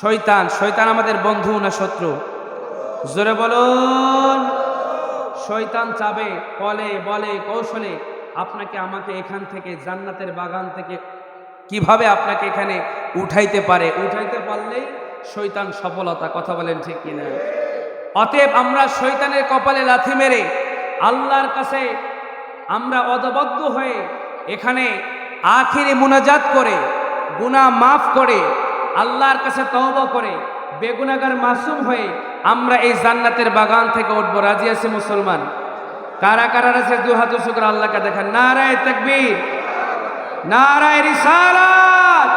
শয়তান শয়তান আমাদের বন্ধু না শত্রু? জোরে বলুন। শয়তান চাবে, বলে বলে, কৌশলে আপনাকে আমাকে এখান থেকে জান্নাতের বাগান থেকে কীভাবে আপনাকে এখানে উঠাইতে পারে? উঠাইতে পারলেই শৈতান সফলতা, কথা বলেন ঠিক কিনা? অতএব আমরা শৈতানের কপালে লাথি মেরে আল্লাহর কাছে আমরা অদবদ্ধ হয়ে এখানে আখিরে মুনাজাত করে, গুনাহ মাফ করে আল্লাহর কাছে তওবা করে, বেগুনাগার মাসুম হয়ে আমরা এই জান্নাতের বাগান থেকে উঠবো। রাজি আছে মুসলমান? কারা কারা আছে দু হাত উঁচু করে আল্লাহকে দেখেন। নারায় তাকবীর, নারায় রিসালাত,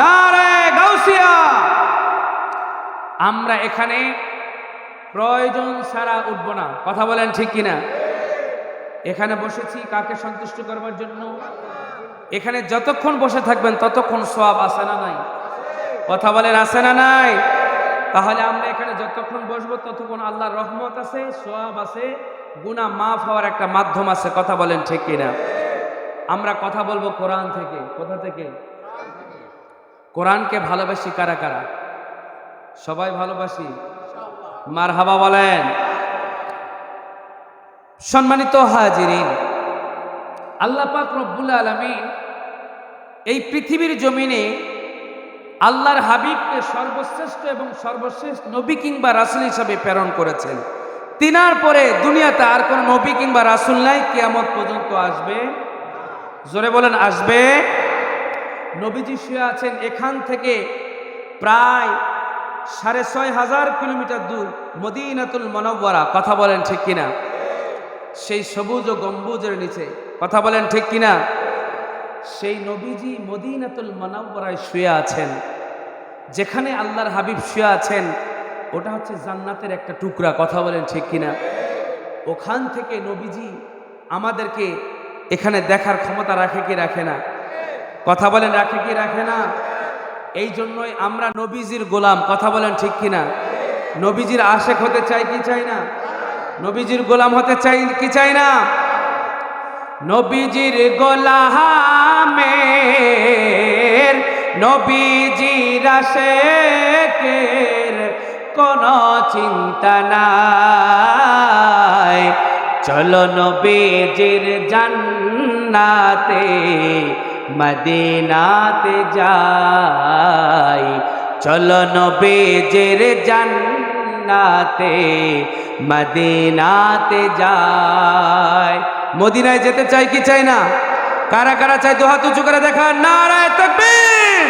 নারায় গাউসিয়া। আমরা এখানে প্রয়োজন ছাড়া উঠব না। কথা বলেন ঠিক কিনা? এখানে বসেছি কাকে সন্তুষ্ট করবার জন্য? এখানে যতক্ষণ বসে থাকবেন ততক্ষণ সব আসে না নাই? কথা বলেন আছে না নাই? তাহলে আমরা এখানে যতক্ষণ বসবো ততক্ষণ আল্লাহর রহমত আছে সোয়াব আছে, গুনাহ মাফ হওয়ার একটা মাধ্যম আছে, কথা বলেন ঠিক কিনা? আমরা কথা বলব কোরআন থেকে। কোথা থেকে? কোরআনকে ভালোবাসি কারা কারা? সবাই ভালোবাসি? মার হাবা বলেন। সম্মানিত হাজিরিন, আল্লাহ পাক রব্বুল আলমিন এই পৃথিবীর জমিনে আল্লাহর হাবিবকে সর্বশ্রেষ্ঠ এবং সর্বশ্রেষ্ঠ নবী কিংবা রাসুল হিসাবে প্রেরণ করেছেন। তিনার পরে দুনিয়াতে আর কোনো নবী কিংবা রাসুল নাই, কেয়ামত পর্যন্ত আসবে। জোরে বলেন, আসবে। নবীজি শুয়ে আছেন এখান থেকে প্রায় সাড়ে ছয় হাজার কিলোমিটার দূর, মদিনাতুল মনব্বরা কথা বলেন ঠিক কিনা? সেই সবুজ ও গম্বুজের নিচে। কথা বলেন ঠিক কিনা? সেই নবীজি মদিনাতুল মনব্বরায় শুয়ে আছেন। যেখানে আল্লাহর হাবিব শুয়ে আছেন, ওটা হচ্ছে জান্নাতের একটা টুকরা, কথা বলেন ঠিক কিনা? ওখান থেকে নবীজি আমাদেরকে এখানে দেখার ক্ষমতা রাখে কি রাখে না? কথা বলেন রাখে কি রাখে না? এই জন্যই আমরা নবীজির গোলাম, কথা বলেন ঠিক কিনা? নবীজির আশেক হতে চাই কি চাই না? নবীজির গোলাম হতে চাই কি চাই না? নবীজির গোলামের নবীজির আশেকের কোন চিন্তা নাই। চলো নবীজির জান্নাতে, মদিনাতে যাই। চলো নবীজির জান্নাতে, মদিনাতে যাই। মদিনায় যেতে চাই কি চাই না? কারা কারা চাই দু হাত উঁচু করে দেখা নারায় তাকবীর!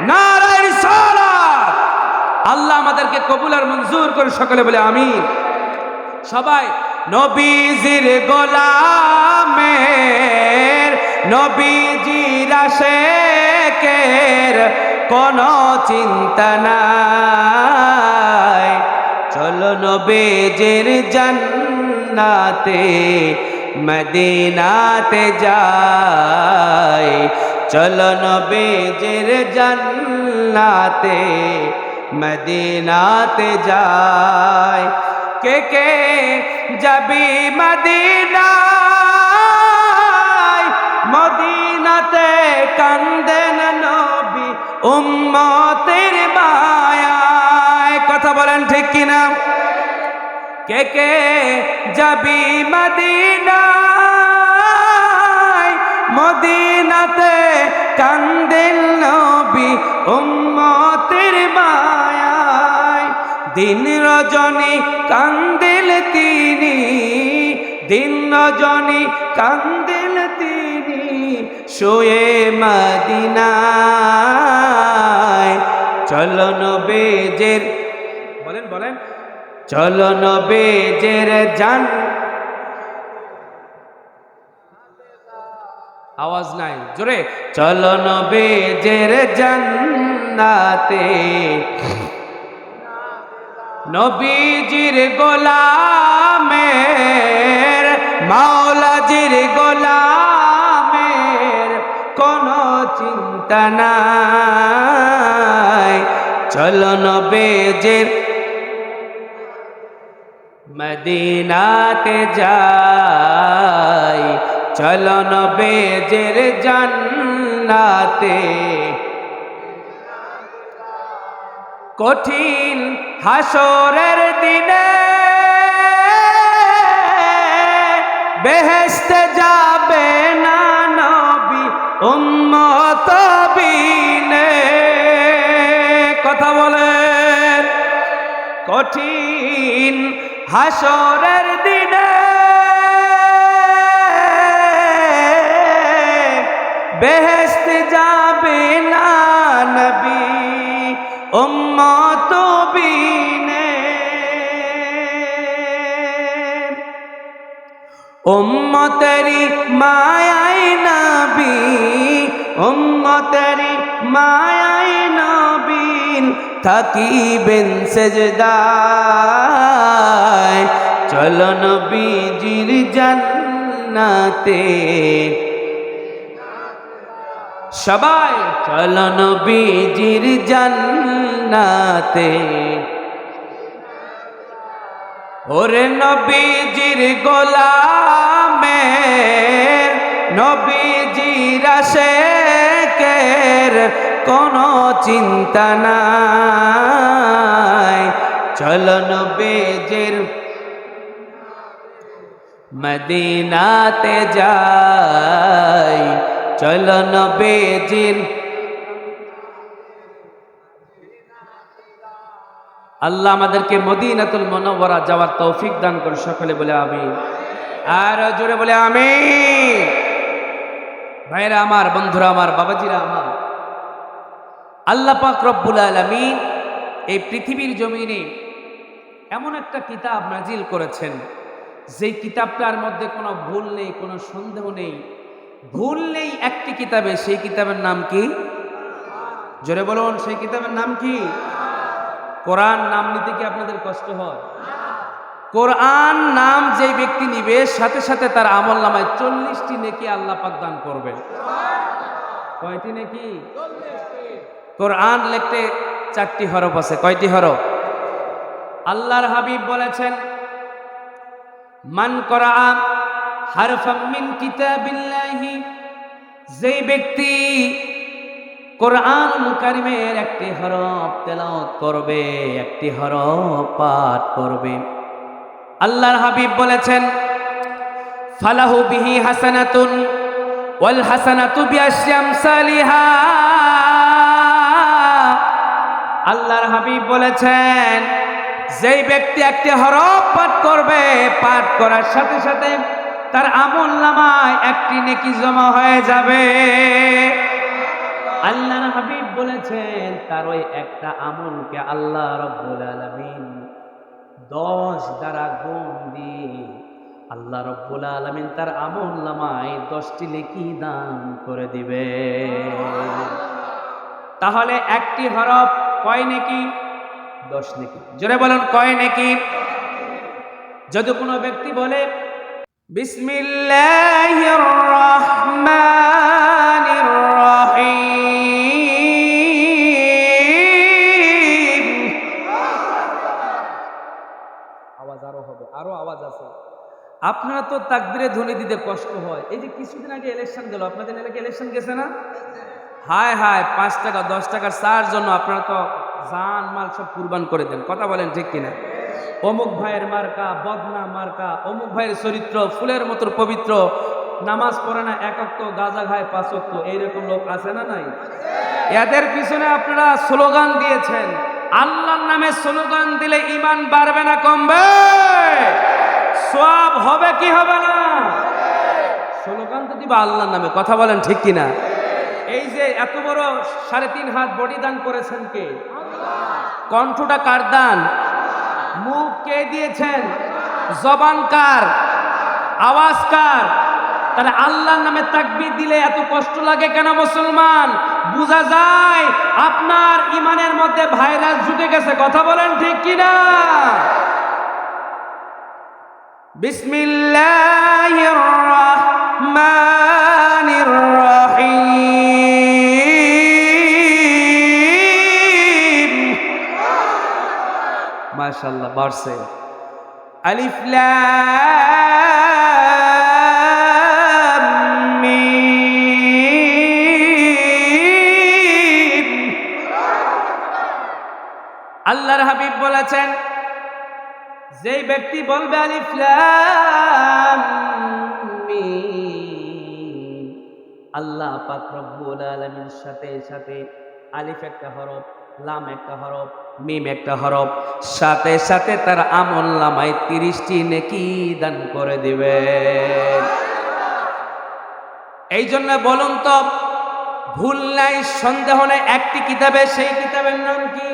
নারায় রিসালাত! আল্লাহ আমাদেরকে কবুল আর মঞ্জুর করে সকলে বলে আমিন। সবাই, নবীজির গোলামের, নবীজির আশেকের কোন চিন্তা নাই। চলো নবীজির জান্নাতে মদিনাতে যাই চলো নবীজির জান্নাতে মদিনাতে যাই কে কে যাবি মদিনায়? মদিনাতে কান্দেন নবী উম্মতের মায়ায়। কথা বলেন ঠিক কিনা? কে কে যাবি মদিনায়? মদিনাতে কান্দিল নবী উম্মতের মায়ায়। দিন রজনী কান্দিল তিনি, দিন রজনী কান্দিল তিনি, শোয়ে মদিনায়। চলন বেজের বলেন বলেন। চলন বেজের জান। আওয়াজ নাই, জোরে। চলন বেজের জান্নাতে। নবীজির গোলামের, মাওলাজির গোলামের কোন চিন্তা নাই। চলো নবেজের মদিনাতে যাই। চলো নবেজের জান্নাতে। কঠিন হাসরের দিনে বেহেস্তে যাবে না নবী উম্মত বিনে। কথা বলেন। কঠিন হাসরের দিনে বেহেস্ত যাবে না নবী উম্মত বিনে। উম্মতেরি মায়াই নবী উম্মতেরি মায়াই নবীন। থাকিবেন সেজদায়। চল নবীজির জান্নাতে। সবাই চল নবীজির জান্নাতে। ওরে নবীজির গোলামের নবীজির আশেকের কোনো চিন্তা নাই। চল নবীজির মদিনাতে যাই। চল নবীজির আল্লাহ আমাদেরকে মদিনাতুল মনোবরা যাওয়ার তৌফিক দান করে সকলে বলে আমি আর জোরে বলে আমি ভাইরা আমার, বন্ধুরা আমার, বাবাজিরা আমার আল্লাহ পাক রব্বুল আলামিন এই পৃথিবীর জমিনে এমন একটা কিতাব নাজিল করেছেন। যেই কিতাবটার মধ্যে কোনো ভুল নেই, কোনো সন্দেহ নেই। ভুল নেই একটি কিতাবে, সেই কিতাবের নাম কি? জোরে বলুন, সেই কিতাবের নাম কি? কোরআন নাম নিতে কি আপনাদের কষ্ট হয়? কোরআন নাম যে ব্যক্তি নিবে, সাথে সাথে তার আমল নামায় চল্লিশটি নেকি আল্লাহ পাক দান করবে। কয়টি নেকি? কোরআন লিখতে চারটি হরফ আছে, কয়টি হরফ? আল্লাহর হাবিব বলেছেন, মান করা কিতাবিল্লাহি যেই ব্যক্তি কোরআন কারিমের একটি হরফ তেলাওয়াত করবে, একটি হরফ পাঠ করবে। আল্লাহর হাবিব বলেছেন, ফালাহু বিহি হাসানাতুন ওয়াল হাসানাতু বিআশরি আমসালিহা আল্লাহর হাবিব বলেছেন, যেই ব্যক্তি একটি হরফ পাঠ করবে, পাঠ করার সাথে সাথে তার আমল নামায় একটি নেকি জমা হয়ে যাবে। আল্লাহর হাবিব বলেছেন, তার ওই একটা আমলকে আল্লাহ রব্বুল আলামিন দশ দ্বারা গুণ দিয়ে আল্লাহ রব্বুল আলামিন তার আমল নামায় দশটি লেখি দান করে দিবে। তাহলে একটি হরফ কয় নাকি? দশ নাকি। জোরে বলেন, কয় নাকি? যদি কোনো ব্যক্তি বলে, বিসমিল্লাহির রহমানির আওয়াজ আরও হবে, আরও আওয়াজ আছে। আপনারা তো তাকবিরে ধ্বনি দিতে কষ্ট হয়। এই যে কিছুদিন আগে ইলেকশন গেল, আপনাদের এলাকায় ইলেকশন গেছে না? হায় হায়, পাঁচ টাকা, দশ টাকার চার জন্য আপনারা তো জান মাল সব কুরবান করে দেন। কথা বলেন ঠিক কিনা? অমুক ভাইয়ের মার্কা, বদনা মার্কা, অমুক ভাইয়ের চরিত্র, ফুলের মতো পবিত্র, নামাজ পড়ে না একক্ত গাজা খায় পাঁচক্ত এইরকম লোক আছে না নাই? এদের পিছনে আপনারা স্লোগান দিয়েছেন। আল্লাহর নামে স্লোগান দিলে ইমান বাড়বে না, কমবে। সব হবে কি হবে না? স্লোগান তো দিবা আল্লাহর নামে, কথা বলেন ঠিক কিনা? এই যে এত বড় সাড়ে তিন হাত বডি দান করেছেন কে? কণ্ঠটা কার দান? মুখ কে দিয়েছেন? জবান কার? আওয়াজ কার? তাহলে আল্লাহর নামে তাকবির দিলে এত কষ্ট লাগে কেন মুসলমান? বোঝা যায় আপনার ইমানের মধ্যে ভাইরাস জুটে গেছে, কথা বলেন ঠিক কিনা? বিসমিল্লাহির রহমানির মাশাআল্লাহ, বাড়ছে। আল্লাহর হাবিব বলেছেন, যেই ব্যক্তি বলবে আলিফ লাম আল্লাহ পাক রব্বুল সাথে সাথে আলিফ একটা হরফ, লাম একটা হরফ মিম একটা হরফ। সাথে সাথে তার আমল নামায় তিরিশটি নেকি দান করে দিবে। এই জন্য বলুন তো, ভুল নাই, সন্দেহ নেই, একটি কিতাবে, সেই কিতাবের নাম কি?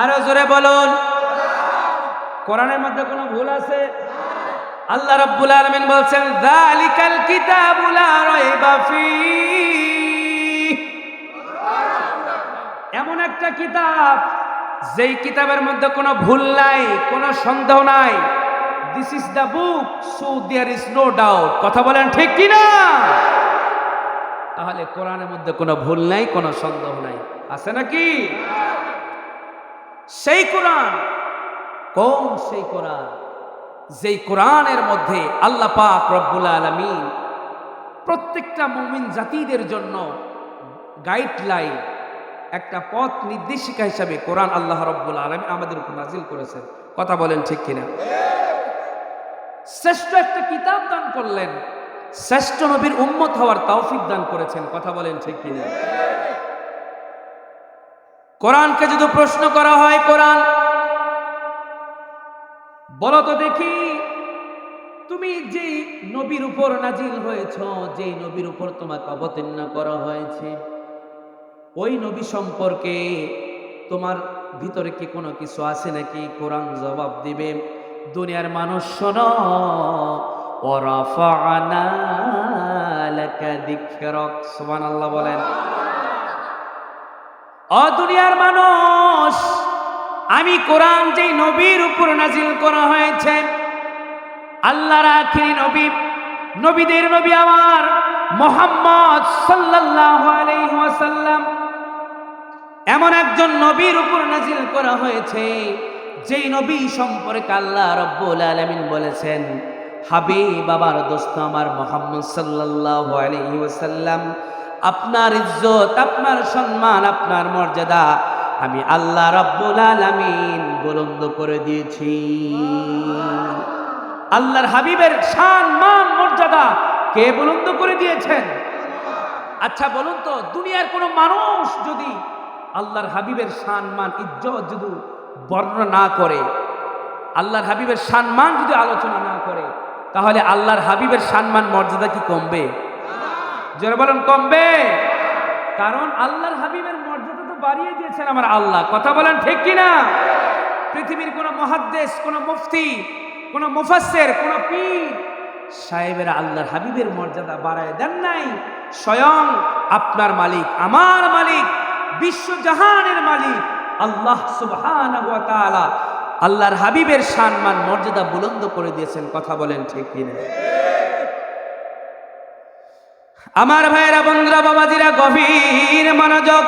আরও জোরে বলুন। কোরআনের মধ্যে কোনো ভুল আছে? আল্লাহ রাব্বুল আলামিন বলছেন, যালিকাল কিতাবু লা রাইবা এমন একটা কিতাব, যেই কিতাবের মধ্যে কোনো ভুল নাই, কোনো সন্দেহ নাই। This is the book so there is no doubt কথা বলেন ঠিক কি না তাহলে কোরআনের মধ্যে কোনো ভুল নাই, কোনো সন্দেহ নাই। আছে নাকি? সেই কোরআন, কোন সেই কোরআন, যেই কোরআনের মধ্যে আল্লাহ পাক রব্বুল আলামিন প্রত্যেকটা মুমিন জাতিদের জন্য গাইডলাইন একটা পথ নির্দেশিকা হিসাবে কোরআন আল্লাহ রব্বুল আলমী আমাদের উপর নাজিল করেছেন। কথা বলেন ঠিক কিনা? শ্রেষ্ঠ একটা কিতাব দান করলেন। শ্রেষ্ঠ নবীর উম্মত হওয়ার তৌফিক দান করেছেন। কথা বলেন ঠিক কিনা? কোরআনকে যদি প্রশ্ন করা হয়, কোরআন, বলো তো দেখি, তুমি যেই নবীর উপর নাজিল হয়েছ যেই নবীর উপর তোমাকে অবতীর্ণ করা হয়েছে ওই নবী সম্পর্কে তোমার ভিতরে কি কোনো কিছু আছে নাকি? কোরআন জবাব দিবে। দুনিয়ার মানুষ শোনো ওরাফানা লাকা বলেন। ও দুনিয়ার মানুষ, আমি কোরআন যেই নবীর উপর নাজিল করা হয়েছে, আল্লাহর আখিরি নবী, নবীদের নবী আমার মোহাম্মদ সাল্লাল্লাহু আলাইহি ওয়াসাল্লাম নবীর উপর নাজিল করা হয়েছে। যেই নবী সম্পর্কে আল্লাহ রব্বুল আলামিন বলেছেন, হাবিব বাবার দোস্ত আমার মোহাম্মদ আলাইহি ওয়াসাল্লাম, আপনার ইজ্জত, আপনার সম্মান, আপনার মর্যাদা আমি আল্লাহ রব্বুল আলামিন বুলন্দ করে দিয়েছি। আল্লাহর হাবিবের শান, মান, মর্যাদা কে বুলন্দ করে দিয়েছেন? আচ্ছা বলুন তো, দুনিয়ার কোনো মানুষ যদি আল্লাহর হাবিবের সম্মান ইজ্জত যদি বর্ণনা না করে, আল্লাহর হাবিবের সম্মান যদি আলোচনা না করে, তাহলে আল্লাহর হাবিবের সম্মান মর্যাদা কি কমবে? যারা বলেন, কমবে। কারণ আল্লাহর হাবিবের মর্যাদা তো বাড়িয়ে দিয়েছেন আমার আল্লাহ। কথা বলেন ঠিক কিনা? পৃথিবীর কোনো মহাদ্দেশ, কোনো মুফতি, কোনো মুফাসসির, কোনো পীর, সাহেবেরা আল্লাহর হাবিবের মর্যাদা বাড়ায় দেন নাই। স্বয়ং আপনার মালিক, আমার মালিক বিশ্বজাহানের মালিক আল্লাহ তাআলা আল্লাহর হাবিবের সম্মান, মর্যাদা বুলন্দ করে দিয়েছেন, কথা বলেন ঠিক কিনা? আমার ভাইয়েরা, বন্ধুরা, বাবাজিরা, গভীর মনোযোগ।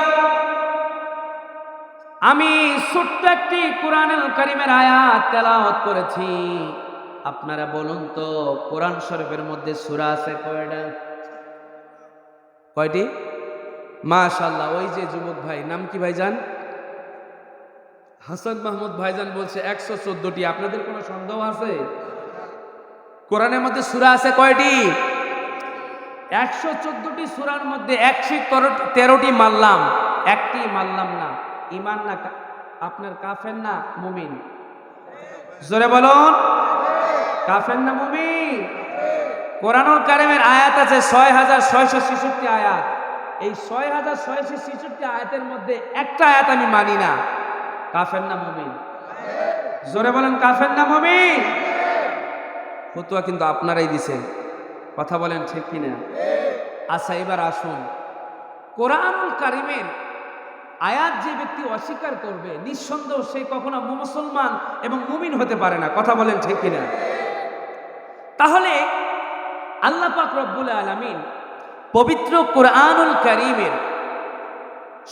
আমি ছোট্ট একটি কোরআনুল কারিমের আয়াত তেলাওয়াত করেছি। আপনারা বলুন তো, কোরআন শরীফের মধ্যে সূরা আছে কয়টা? কয়টি? মাশাল্লাহ ওই যে যুবক ভাই, নাম কি ভাইজান? হাসান মাহমুদ ভাইজান বলছে একশো চোদ্দটি, আপনাদের কোনো সন্দেহ আছে? কোরআনের মধ্যে সূরা আছে কয়টি? একশো চোদ্দটি সুরার মধ্যে একশো তেরোটি মারলাম একটি মারলাম না ইমান না আপনার কাফের না মুমিন? জোরে বলুন। কাফের না মুমিন? কোরআনুল কারিমের আয়াত আছে ছয় হাজার ছয়শো ছেষট্টি আয়াত। এই ছয় হাজার ছয়শো ছেষট্টি আয়াতের মধ্যে একটা আয়াত আমি মানি না। কাফের না মুমিন? জোরে বলেন, কাফের না মুমিন? ফতুয়া কিন্তু আপনারাই দিছেন। কথা বলেন ঠিক কিনা? আচ্ছা এবার আসুন। কোরআনুল কারিমের আয়াত যে ব্যক্তি অস্বীকার করবে, নিঃসন্দেহ সে কখনো মুসলমান এবং মুমিন হতে পারে না। কথা বলেন ঠিক কিনা? তাহলে আল্লাহ পাক রব্বুল আলামিন পবিত্র কোরআনুল করিমের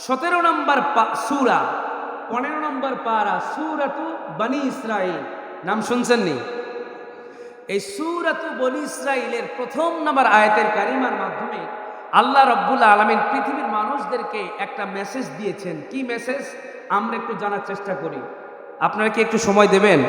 সতেরো নম্বর সুরা, পনেরো নম্বর পারা সুরাতু বানি ইসরাইল নাম শুনছেন নি? এই সুরাতু বনি ইসরাইলের প্রথম নম্বর আয়াতের কারিমার মাধ্যমে আল্লাহ রব্বুল আলমিন পৃথিবীর মানুষদেরকে একটা মেসেজ দিয়েছেন। কি মেসেজ আমরা একটু জানার চেষ্টা করি। আপনারা কি একটু সময় দেবেন?